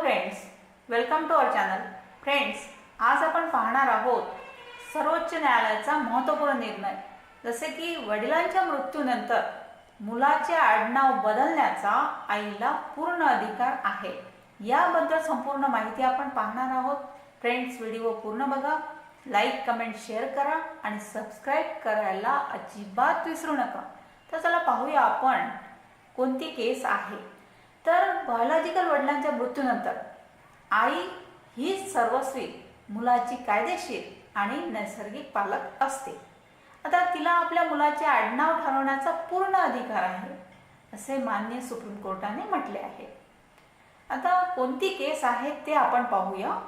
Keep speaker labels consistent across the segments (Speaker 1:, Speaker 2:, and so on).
Speaker 1: Friends welcome to our channel friends आज आपण पाहणार आहोत सर्वोच्च न्यायालयाचा महत्त्वपूर्ण निर्णय. जसे की वडिलांच्या मृत्यूनंतर मुलाचे आडनाव बदलण्याचा आईला पूर्ण अधिकार आहे. याबद्दल संपूर्ण माहिती आपण पाहणार आहोत. फ्रेंड्स व्हिडिओ पूर्ण बघा. लाईक कमेंट शेअर करा आणि सबस्क्राईब करायला अजिबात विसरू नका. तर चला पाहूया आपण कोणती केस आहे. तर बायोलॉजिकल वडिलांच्या मृत्यूनंतर आई ही सर्वस्वी मुलाची कायदेशीर आणि नैसर्गिक पालक असते. आता तिला आपल्या मुलाचे आडनाव ठरवण्याचा पूर्ण अधिकार आहे असे मान्य सुप्रीम कोर्टाने म्हटले आहे. आता कोणती केस आहे ते आपण पाहूया.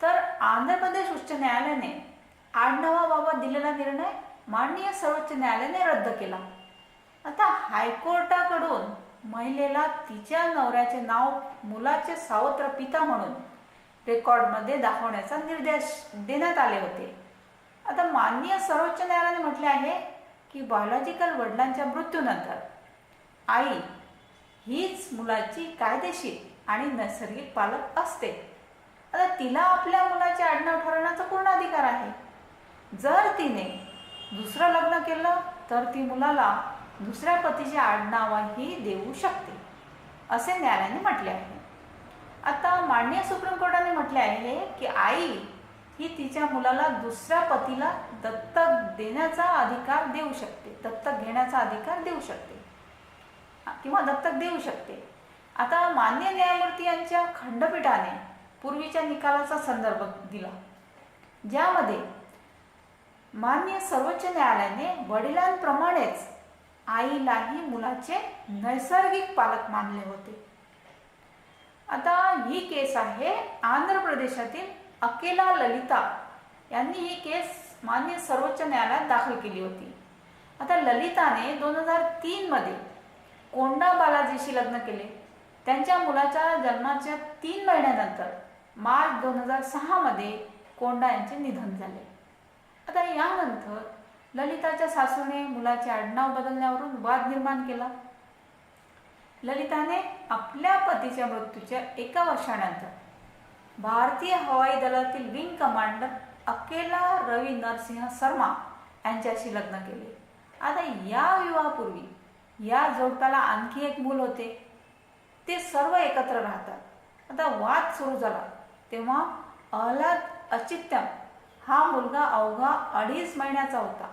Speaker 1: तर आंध्र प्रदेश उच्च न्यायालयाने आडनावाबाबत दिलेला निर्णय माननीय सर्वोच्च न्यायालयाने रद्द केला. आता हायकोर्टाकडून महिलेला तिच्या नवऱ्याचे नाव मुलाचे सावत्र पिता म्हणून रेकॉर्डमध्ये दाखवण्याचा निर्देश देण्यात आले होते. आता माननीय सर्वोच्च न्यायालयाने म्हटले आहे की बायोलॉजिकल वडिलांच्या मृत्यूनंतर आई हीच मुलाची कायदेशीर आणि नैसर्गिक पालक असते. आता तिला आपल्या मुलाचे आडनाव ठरवण्याचा पूर्ण अधिकार आहे. जर तिने दुसरं लग्न केलं तर ती मुलाला दुसऱ्या पतीचे आडनावही देऊ शकते असे न्यायालयाने म्हटले आहे. आता माननीय सुप्रीम कोर्टाने म्हटले आहे की आई ही तिच्या मुलाला दुसऱ्या पतीला दत्तक देण्याचा अधिकार देऊ शकते दत्तक घेण्याचा अधिकार देऊ शकते किंवा दत्तक देऊ शकते. आता मान्य न्यायमूर्ती यांच्या खंडपीठाने पूर्वीच्या निकालाचा संदर्भ दिला. ज्यामध्ये मान्य सर्वोच्च न्यायालयाने वडिलांप्रमाणेच आईलाही मुलाचे नैसर्गिक पालक मानले होते. आता ही केस आहे आंध्र प्रदेशातील अकेला ललिता. यांनी ही केस मान्य सर्वोच्च न्यायालयात दाखल केली होती. आता ललिताने दोन हजार तीनमध्ये कोंडा बालाजीशी लग्न केले. त्यांच्या मुलाच्या जन्माच्या तीन महिन्यानंतर मार्च दोन हजार सहामध्ये कोंडा यांचे निधन झाले. आता यानंतर ललिताच्या सासूने मुलाचे आडनाव बदलण्यावरून वाद निर्माण केला. ललिताने आपल्या पतीच्या मृत्यूच्या एका वर्षानंतर भारतीय हवाई दलातील विंग कमांडर अकेला रवी नरसिंह शर्मा यांच्याशी लग्न केले. आता या विवाहापूर्वी या जोडप्याला आणखी एक मूल होते. ते सर्व एकत्र राहतात. आता वाद सुरू झाला. तेव्हा अहलाद अचित्यम हा मुलगा अवघा अडीच महिन्याचा होता.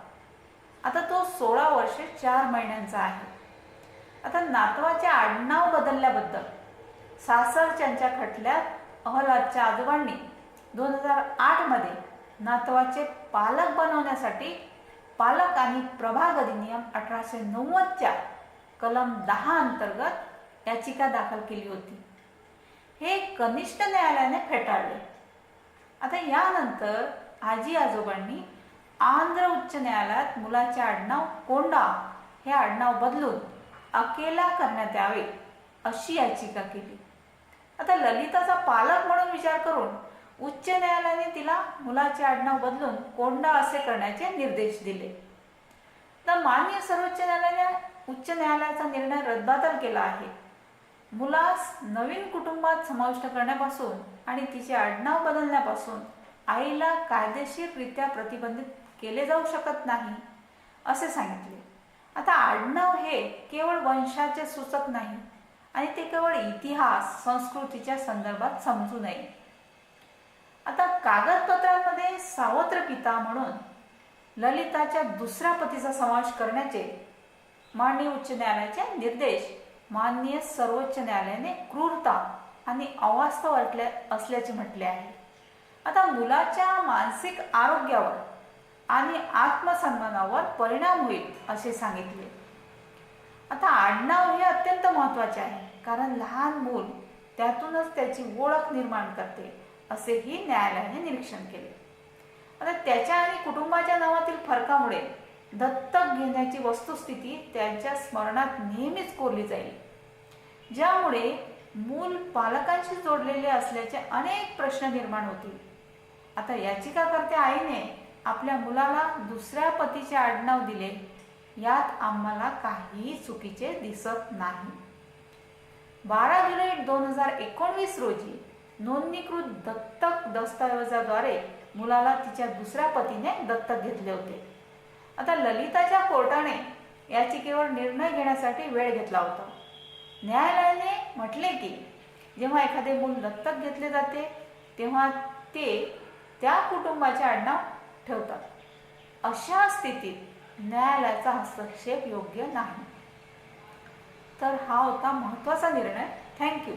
Speaker 1: आता तो सोळा वर्षे चार महिन्यांचा आहे. आता नातवाचे आडनाव बदलल्याबद्दल सासरच्यांच्या खटल्यात अहलादच्या आजोबांनी दोन हजार आठमध्ये नातवाचे पालक बनवण्यासाठी पालक आणि प्रभाग अधिनियम अठराशे नव्वदच्या कलम दहा अंतर्गत याचिका दाखल केली होती. हे कनिष्ठ न्यायालयाने फेटाळले. आता यानंतर आजी आजोबांनी आंध्र उच्च न्यायालयात मुलाचे आडनाव कोंडा हे आडनाव बदलून अकेला करण्यात यावे अशी याचिका केली. आता ललिताचा पालक म्हणून विचार करून उच्च न्यायालयाने तिला मुलाचे आडनाव बदलून कोंडा असे करण्याचे निर्देश दिले. तर मान्य सर्वोच्च न्यायालयाने उच्च न्यायालयाचा निर्णय रद्दातर केला आहे. मुलास नवीन कुटुंबात समाविष्ट करण्यापासून आणि तिचे आडनाव बदलण्यापासून आईला कायदेशीररित्या प्रतिबंधित केले जाऊ शकत नाही असे सांगितले. आता आडनाव हे केवळ वंशाचे सूचक नाही आणि ते केवळ इतिहास संस्कृतीच्या संदर्भात समजू नये. आता कागदपत्रांमध्ये सावत्र पिता म्हणून ललिताच्या दुसऱ्या पतीचा समावेश करण्याचे माननीय उच्च न्यायालयाचे निर्देश माननीय सर्वोच्च न्यायालयाने क्रूरता आणि अवास्तव असल्याचे म्हटले आहे. आता मुलाच्या मानसिक आरोग्यावर आणि आत्मसन्मानावर परिणाम होईल असे सांगितले. आता आडनाव हे अत्यंत महत्त्वाचे आहे कारण लहान मूल त्यातूनच त्याची ओळख निर्माण करते असेही न्यायालयाने निरीक्षण केले. आता त्याच्या आणि कुटुंबाच्या नावातील फरकामुळे दत्तक घेण्याची वस्तुस्थिती त्यांच्या स्मरणात नेहमीच कोरली जाईल. ज्यामुळे मूल पालकांशी जोडलेले असल्याचे अनेक प्रश्न निर्माण होतील. आता याचिकाकर्त्या आईने आपल्या मुलाला दुसऱ्या पतीचे आडनाव दिले. यात आम्हाला काहीही चुकीचे दिसत नाही. बारा जुलै दोन हजार एकोणवीस रोजी नोंदणीकृत दत्तक दस्तऐवजाद्वारे मुलाला तिच्या दुसऱ्या पतीने दत्तक घेतले होते. आता ललिताच्या कोर्टाने याचिकेवर निर्णय घेण्यासाठी वेळ घेतला होता. न्यायालयाने म्हटले की जेव्हा एखादे मूल दत्तक घेतले जाते तेव्हा ते त्या कुटुंबाचे आडनाव ठेवतात. अशा स्थितीत न्यायालयाचा हस्तक्षेप योग्य नाही. तर हा होता महत्त्वाचा निर्णय. थँक्यू